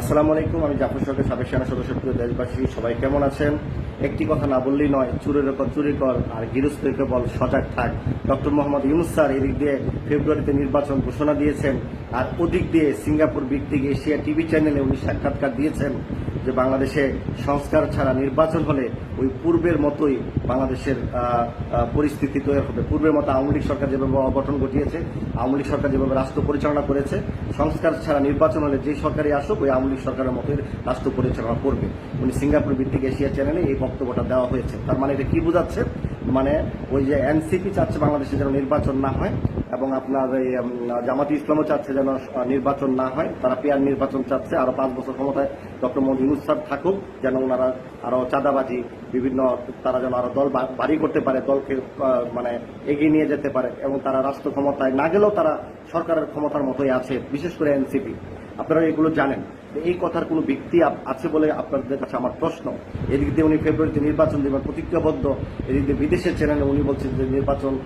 আসসালামু আলাইকুম, আমি জাফর সরকার, সাবেক সেনা সদস্য প্রিয় দেশবাসী, সবাই কেমন আছেন? একটি কথা না বললেই নয়, চুরের ওপর চুরি কর আর গৃহস্থের বল, সজাগ থাক। ডক্টর মোহাম্মদ ইউনুস স্যার এদিক দিয়ে ফেব্রুয়ারিতে নির্বাচন ঘোষণা দিয়েছেন আর ওদিক দিয়ে সিঙ্গাপুর ভিত্তিক এশিয়া টিভি চ্যানেলে উনি সাক্ষাৎকার দিয়েছেন। যে বাংলাদেশে সংস্কার ছাড়া নির্বাচন হলে ওই পূর্বের মতোই বাংলাদেশের পরিস্থিতি তৈরি হবে। পূর্বের মতো আওয়ামী লীগ সরকার যেভাবে অঘটন ঘটিয়েছে, আওয়ামী লীগ সরকার যেভাবে রাষ্ট্র পরিচালনা করেছে, সংস্কার ছাড়া নির্বাচন হলে যে সরকারই আসুক, ওই আওয়ামী লীগ সরকারের মতোই রাষ্ট্র পরিচালনা করবে। উনি সিঙ্গাপুর ভিত্তিক এশিয়া চ্যানেলে এই বক্তব্যটা দেওয়া হয়েছে। তার মানে এটা কি বোঝাচ্ছে? মানে ওই যে এনসিপি চাচ্ছে বাংলাদেশে যেন নির্বাচন না হয় এবং আপনার এই জামাতি ইসলামও চাচ্ছে যেন নির্বাচন না হয়। তারা পেয়ার নির্বাচন চাচ্ছে। আরও পাঁচ বছর ক্ষমতায় ডক্টর মোহাম্মদ ইউনুস থাকুক, যেন ওনারা আরও চাঁদাবাজি, বিভিন্ন, তারা যেন আরও দল বা- ভারী করতে পারে, দলকে মানে এগিয়ে নিয়ে যেতে পারে। এবং তারা রাষ্ট্র ক্ষমতায় না গেলেও তারা সরকারের ক্ষমতার মতোই আছে, বিশেষ করে এনসিপি। আপনারা এগুলো জানেন। এই কথার কোনো ব্যক্তি আছে বলে আপনাদের কাছে আমার প্রশ্ন। এদিক দিয়ে উনি ফেব্রুয়ারিতে নির্বাচন দেবেন, প্রতিজ্ঞাবদ্ধ। এদিক দিয়ে বিদেশের চ্যানেলে উনি বলছেন যে নির্বাচন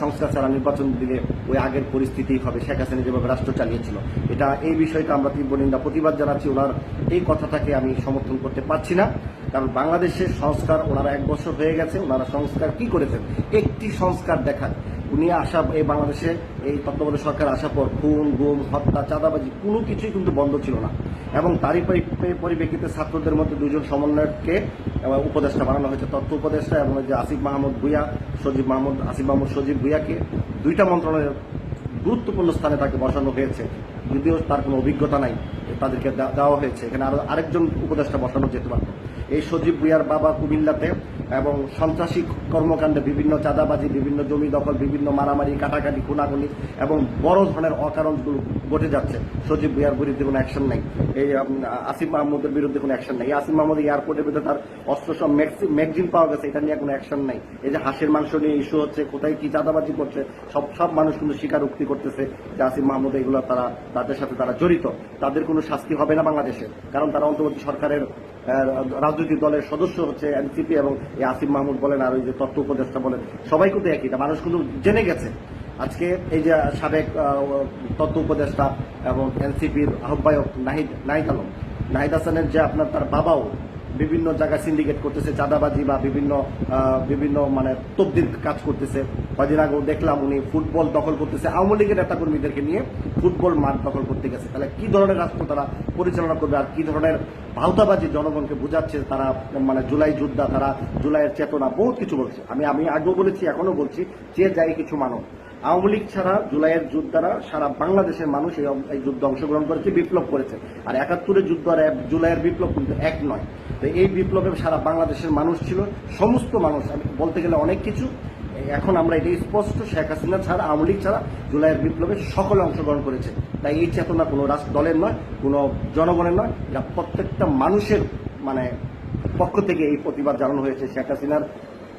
সংস্কার ছাড়া নির্বাচন দিলে ওই আগের পরিস্থিতি হবে। শেখ হাসিনা যেভাবে রাষ্ট্র চালিয়েছিল। এটা, এই বিষয়টা আমরা তীব্র নিন্দা, প্রতিবাদ জানাচ্ছি। ওনার এই কথাটাকে আমি সমর্থন করতে পারছি না। কারণ বাংলাদেশের সংস্কার ওনারা এক বছর হয়ে গেছে। ওনারা সংস্কার কি করেছেন? একটি সংস্কার দেখান। উনি আসা, এই বাংলাদেশে এই তত্ত্বাবধায়ক সরকার আসার পর খুন, গুম, হত্যা, চাঁদাবাজি কোনো কিছুই কিন্তু বন্ধ ছিল না। এবং তারই পরি- পরিপ্রেক্ষিতে ছাত্রদের মধ্যে দুজন সমন্বয়ককে উপদেষ্টা বানানো হয়েছে তথ্য উপদেষ্টা এবং যে আসিফ মাহমুদ ভুইয়া, সজীব মাহমুদ, আসিফ মাহমুদ, সজীব ভুইয়াকে দুইটা মন্ত্রণালয়ের গুরুত্বপূর্ণ স্থানে তাকে বসানো হয়েছে। যদিও তার কোনো অভিজ্ঞতা নাই, তাদেরকে দেওয়া হয়েছে। এখানে আরও আরেকজন উপদেষ্টা বসানো যেতে পারত। এই সজীব ভুইয়ার বাবা কুমিল্লাতে এবং সন্ত্রাসী কর্মকাণ্ডে বিভিন্ন চাঁদাবাজি, বিভিন্ন জমি দখল, বিভিন্ন মারামারি, কাটাকাটি, খুনাখুনি এবং বড় ধরনের অকারণগুলো ঘটে যাচ্ছে। সজীব ভুইয়ার বিরুদ্ধে কোনো অ্যাকশন নাই। এই আসিফ মাহমুদের বিরুদ্ধে কোনো অ্যাকশন নাই। আসিফ মাহমুদ এয়ারপোর্টের ভিতরে তার অস্ত্র সব ম্যাগজিন পাওয়া গেছে, এটা নিয়ে কোনো অ্যাকশন নাই। এই যে হাঁসের মাংস নিয়ে ইস্যু হচ্ছে, কোথায় কি চাঁদাবাজি করছে, সব সব মানুষ কিন্তু স্বীকারোক্তি করতেছে যে আসিফ মাহমুদ এগুলো তারা, তাদের সাথে তারা জড়িত। তাদের কোনো শাস্তি হবে না বাংলাদেশে, কারণ তারা অন্তর্বর্তী সরকারের রাজনৈতিক দলের সদস্য হচ্ছে এনসিপি এবং এই আসিফ মাহমুদ বলেন, আর ওই যে তত্ত্ব উপদেষ্টা বলেন, সবাই কিন্তু একই। মানুষ কিন্তু জেনে গেছে। আজকে এই যে সাবেক তত্ত্ব উপদেষ্টা এবং এনসিপির আহ্বায়ক নাহিদ নাহিদ আলম, নাহিদ হাসানের যে আপনার তার বাবাও বিভিন্ন জায়গায় সিন্ডিকেট করতেছে, চাঁদাবাজি বা বিভিন্ন বিভিন্ন মানে তবদির কাজ করতেছে। কদিন আগেও দেখলাম উনি ফুটবল দখল করতেছে। আওয়ামী লীগের নেতা কর্মীদেরকে নিয়ে ফুটবল মাঠ দখল করতে গেছে। তাহলে কি ধরনের রাষ্ট্র তারা পরিচালনা করবে আর কি ধরনের ভাওতাবাজি জনগণকে বোঝাচ্ছে তারা মানে জুলাই যোদ্ধা তারা, জুলাইয়ের চেতনা, বহুত কিছু বলছে। আমি আমি আগেও বলেছি এখনও বলছি, যে যাই কিছু মানব আওয়ামী লীগ ছাড়া জুলাইয়ের যোদ্ধারা সারা বাংলাদেশের মানুষ এই যুদ্ধে অংশগ্রহণ করেছে, বিপ্লব করেছে। আর একাত্তরের যুদ্ধ আর জুলাইয়ের বিপ্লব কিন্তু এক নয়। তো এই বিপ্লবে সারা বাংলাদেশের মানুষ ছিল, সমস্ত মানুষ বলতে গেলে অনেক কিছু। এখন আমরা এটাই স্পষ্ট, শেখ হাসিনা ছাড়া, আওয়ামী লীগ ছাড়া জুলাইয়ের বিপ্লবে সকলে অংশগ্রহণ করেছে। তাই এই চেতনা কোনো রাষ্ট্র দলের নয়, কোনো জনগণের নয়। এটা প্রত্যেকটা মানুষের মানে পক্ষ থেকে এই প্রতিবাদ জানানো হয়েছে শেখ হাসিনার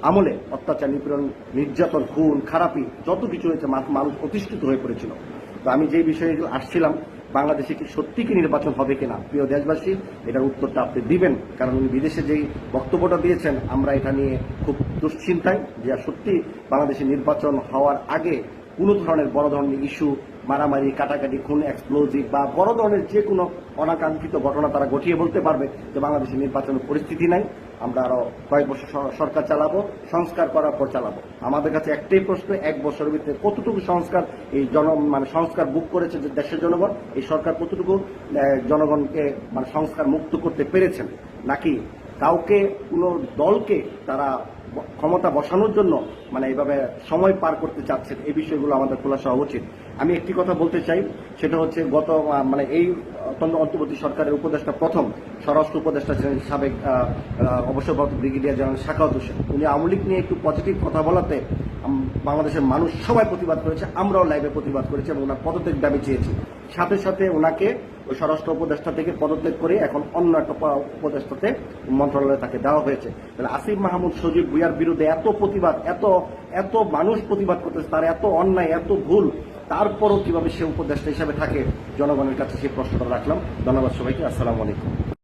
আমলে অত্যাচার, নিপীড়ন, নির্যাতন, খুন, খারাপি, যত কিছু হয়েছে মানুষ প্রতিষ্ঠিত হয়ে পড়েছিল। তো আমি যে বিষয়ে আসছিলাম, বাংলাদেশে কি সত্যি কি নির্বাচন হবে কিনা? প্রিয় দেশবাসী, এটার উত্তরটা আপনি দিবেন, কারণ উনি বিদেশে যেই বক্তব্যটা দিয়েছেন, আমরা এটা নিয়ে খুব দুশ্চিন্তায় যে সত্যি বাংলাদেশে নির্বাচন হওয়ার আগে কোনো ধরনের বড় ধরনের ইস্যু মারামারি, কাটাকাটি, খুন এক্সপ্লোজিভ বা বড় ধরনের যে কোনো অনাকাঙ্ক্ষিত ঘটনা তারা ঘটিয়ে বলতে পারবে যে বাংলাদেশে নির্বাচনের পরিস্থিতি নাই। আমরা আরও কয়েক বছর সরকার চালাবো, সংস্কার করার পর চালাবো। আমাদের কাছে একটাই প্রশ্ন, এক বছরের ভিতরে কতটুকু সংস্কার এই জন মানে সংস্কার বুক করেছে যে দেশের জনগণ? এই সরকার কতটুকু জনগণকে মানে সংস্কার মুক্ত করতে পেরেছেন? নাকি কাউকে কোনো দলকে তারা ক্ষমতা বসানোর জন্য মানে এইভাবে সময় পার করতে চাচ্ছেন, এই বিষয়গুলো আমাদের খোলাসা উচিত। আমি একটি কথা বলতে চাই, সেটা হচ্ছে গত মানে এই অন্তর্বর্তী সরকারের উপদেষ্টা প্রথম স্বরাষ্ট্র উপদেষ্টা ছিলেন সাবেক অবসরপ্রাপ্ত ব্রিগেডিয়ার জেনারেল শাখাওয়াত হোসেন। উনি আওয়ামী নিয়ে একটু পজিটিভ কথা বলাতে বাংলাদেশের মানুষ সবাই প্রতিবাদ করেছে, আমরাও লাইভে প্রতিবাদ করেছি এবং ওনার পদত্যাগ দাবি চেয়েছি। সাথে সাথে ওনাকে ওই স্বরাষ্ট্র উপদেষ্টা থেকে পদত্যাগ করে এখন অন্য একটা উপদেষ্টাতে মন্ত্রণালয়ে তাকে দেওয়া হয়েছে। তাহলে আসিফ মাহমুদ সজীব ভুইয়ার বিরুদ্ধে এত প্রতিবাদ, এত এত মানুষ প্রতিবাদ করতেছে, তার এত অন্যায়, এত ভুল, তারপরও কীভাবে সে উপদেষ্টা হিসাবে থাকে, জনগণের কাছে সেই প্রশ্নটা রাখলাম। ধন্যবাদ সবাইকে, আসসালামু আলাইকুম।